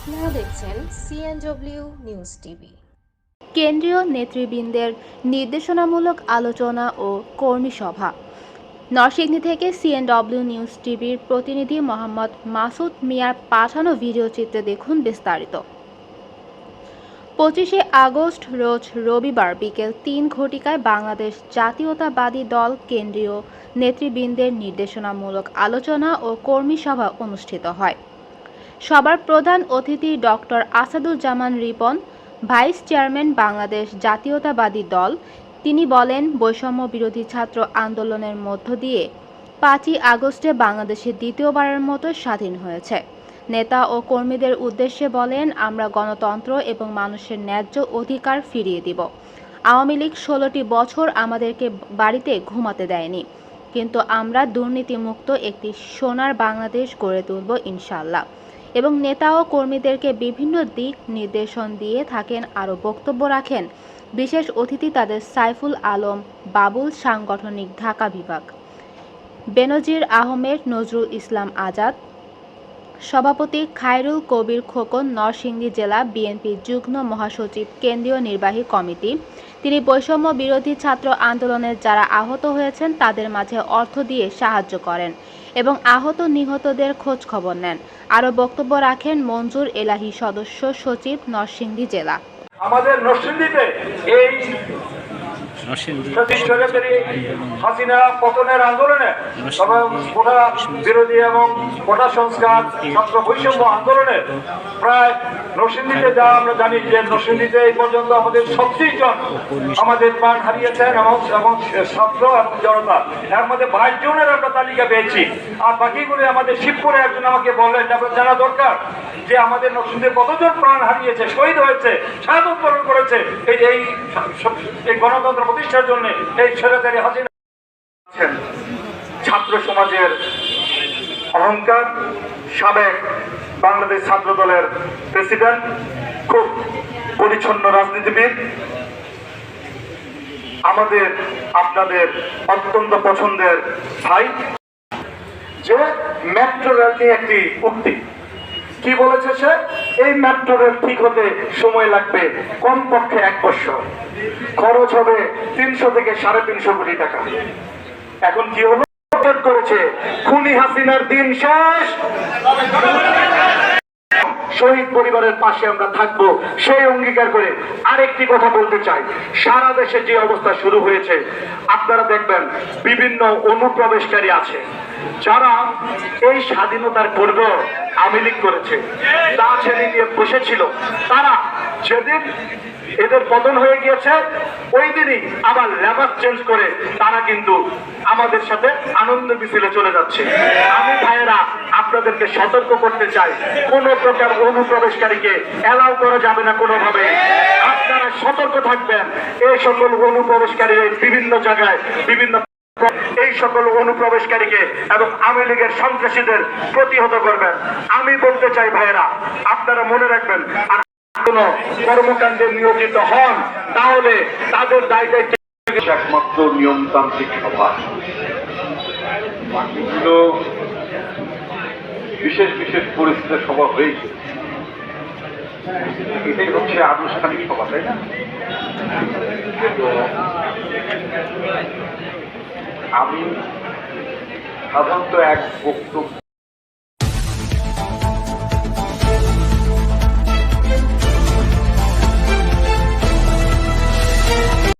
আপনারা দেখছেন CNW news TV কেন্দ্রীয় নেতৃবৃন্দের নির্দেশনামূলক আলোচনা ও কর্মী সভা। নরসিংদী থেকে সিএনডব্লিউ নিউজ টিভির প্রতিনিধি মোহাম্মদ মাসুদ মিয়ার পাঠানো ভিডিও চিত্রে দেখুন বিস্তারিত। পঁচিশে আগস্ট রোজ রবিবার বিকেল তিন ঘটিকায় বাংলাদেশ জাতীয়তাবাদী দল কেন্দ্রীয় নেতৃবৃন্দের নির্দেশনামূলক আলোচনা ও কর্মী সভা অনুষ্ঠিত হয়। সবার প্রধান অতিথি doctor Asaduzzaman Ripon, vice chairman Bangladesh Jatiyatabadi Dal, তিনি বলেন, বৈষম্য বিরোধী ছাত্র আন্দোলনের মধ্য দিয়ে পাঁচই আগস্টে বাংলাদেশে দ্বিতীয়বারের মতো স্বাধীন হয়েছে। নেতা ও কর্মীদের উদ্দেশ্যে বলেন, আমরা গণতন্ত্র এবং মানুষের ন্যায্য অধিকার ফিরিয়ে দিব। আওয়ামী লীগ ষোলোটি বছর আমাদেরকে বাড়িতে ঘুমাতে দেয়নি, কিন্তু আমরা দুর্নীতিমুক্ত একটি সোনার বাংলাদেশ গড়ে তুলব ইনশাল্লাহ এবং নেতা ও কর্মীদেরকে বিভিন্ন দিক নির্দেশন দিয়ে থাকেন আরও বক্তব্য রাখেন। বিশেষ অতিথি তাদের সাইফুল আলম, বাবুল সাংগঠনিক ঢাকা বিভাগ। বেনজির আহমেদ, নজরুল ইসলাম আজাদ সভাপতি খায়রুল কবির খোকন, নরসিংদী জেলা বিএনপি যুগ্ম মহাসচিব, কেন্দ্রীয় নির্বাহী কমিটি। তিনি বৈষম্য বিরোধী ছাত্র আন্দোলনের যারা আহত হয়েছেন, তাদের মাঝে অর্থ দিয়ে সাহায্য করেন এবং আহত নিহতদের খোঁজ খবর নেন। আরও বক্তব্য রাখেন মঞ্জুর এলাহি সদস্য সচিব, নরসিংদী জেলা। আমাদের নরসিংদীতে এই হাসিনা পতনের আন্দোলনে এবং কোটা বিরোধী এবং কোটা সংস্কার ছাত্র বৈষম্য আন্দোলনে প্রায় নরসিংদীতে যা আমরা জানি যে নরসিংদীতে এই পর্যন্ত আমাদের ছত্রিশ জন আমাদের প্রাণ হারিয়েছেন এবং এবং ছাত্র এবং জনতা। এর মধ্যে বাইশ জনের আমরা তালিকা পেয়েছি। আর বাকিগুলো আমাদের শিবপুরে একজন আমাকে বললেন আপনার জানা দরকার যে আমাদের নরসিংদীতে কতজন প্রাণ হারিয়েছে শহীদ হয়েছে বরণ করেছে? এই এই এই গণতন্ত্র প্রতিষ্ঠার জন্য এই স্বৈরাচারী হাসিনা ছাত্র সমাজের অহংকার সাবেক বাংলাদেশ ছাত্র দলের প্রেসিডেন্ট, খুব পরিচ্ছন্ন রাজনীতিবিদ। আমাদের, আপনাদের অত্যন্ত পছন্দের ভাই, যে মেট্রো রেল একটি উক্তি কি বলেছে সে? এই মেট্রো ঠিক হতে সময় লাগবে কমপক্ষে এক বছর। খরচ হবে তিনশো থেকে সাড়ে তিনশো কোটি টাকা। এখন কি হলো? করেছে খুনি হাসিনার দিন শেষ। শহীদ পরিবারের পাশে আমরা থাকব, সেই অঙ্গীকার করে আরেকটি কথা বলতে চাই। সারা দেশে যে অবস্থা শুরু হয়েছে, আপনারা দেখবেন বিভিন্ন অনুপ্রবেশকারী আছে, যারা এই স্বাধীনতার পূর্ব আওয়ামী লীগ করেছে। তা ছেড়ে নিয়ে বসেছিল তারা যেদিন এদের পতন হয়ে গিয়েছে, ওই দিনই আবার লেবার চেঞ্জ করে তারা কিন্তু আমাদের সাথে আনন্দ মিছিলে চলে যাচ্ছে। আমি ভাইয়েরা আপনাদেরকে সতর্ক করতে চাই। কোন প্রকার অনুপ্রবেশকারীকে এলাও করা যাবে না কোনোভাবে। আপনারা সতর্ক থাকবেন। এই সকল অনুপ্রবেশকারীরা বিভিন্ন জায়গায়, বিভিন্ন এই সকল অনুপ্রবেশকারীকে এবং আওয়ামী লীগের সন্ত্রাসীদের প্রতিহত করবেন। আমি বলতে চাই, ভাইয়েরা, আপনারা মনে রাখবেন, আর কোন কর্মকাণ্ডে নিয়োজিত হন, তাহলে তাদের দায় দায়িত্ব একমাত্র নিয়মতান্ত্রিক সভা। বাকিগুলো বিশেষ বিশেষ পরিস্থিতি সভা হয়েছে। এটাই হচ্ছে আনুষ্ঠানিক সভা, তাই না? আমি সাধারণত এক বক্তব্য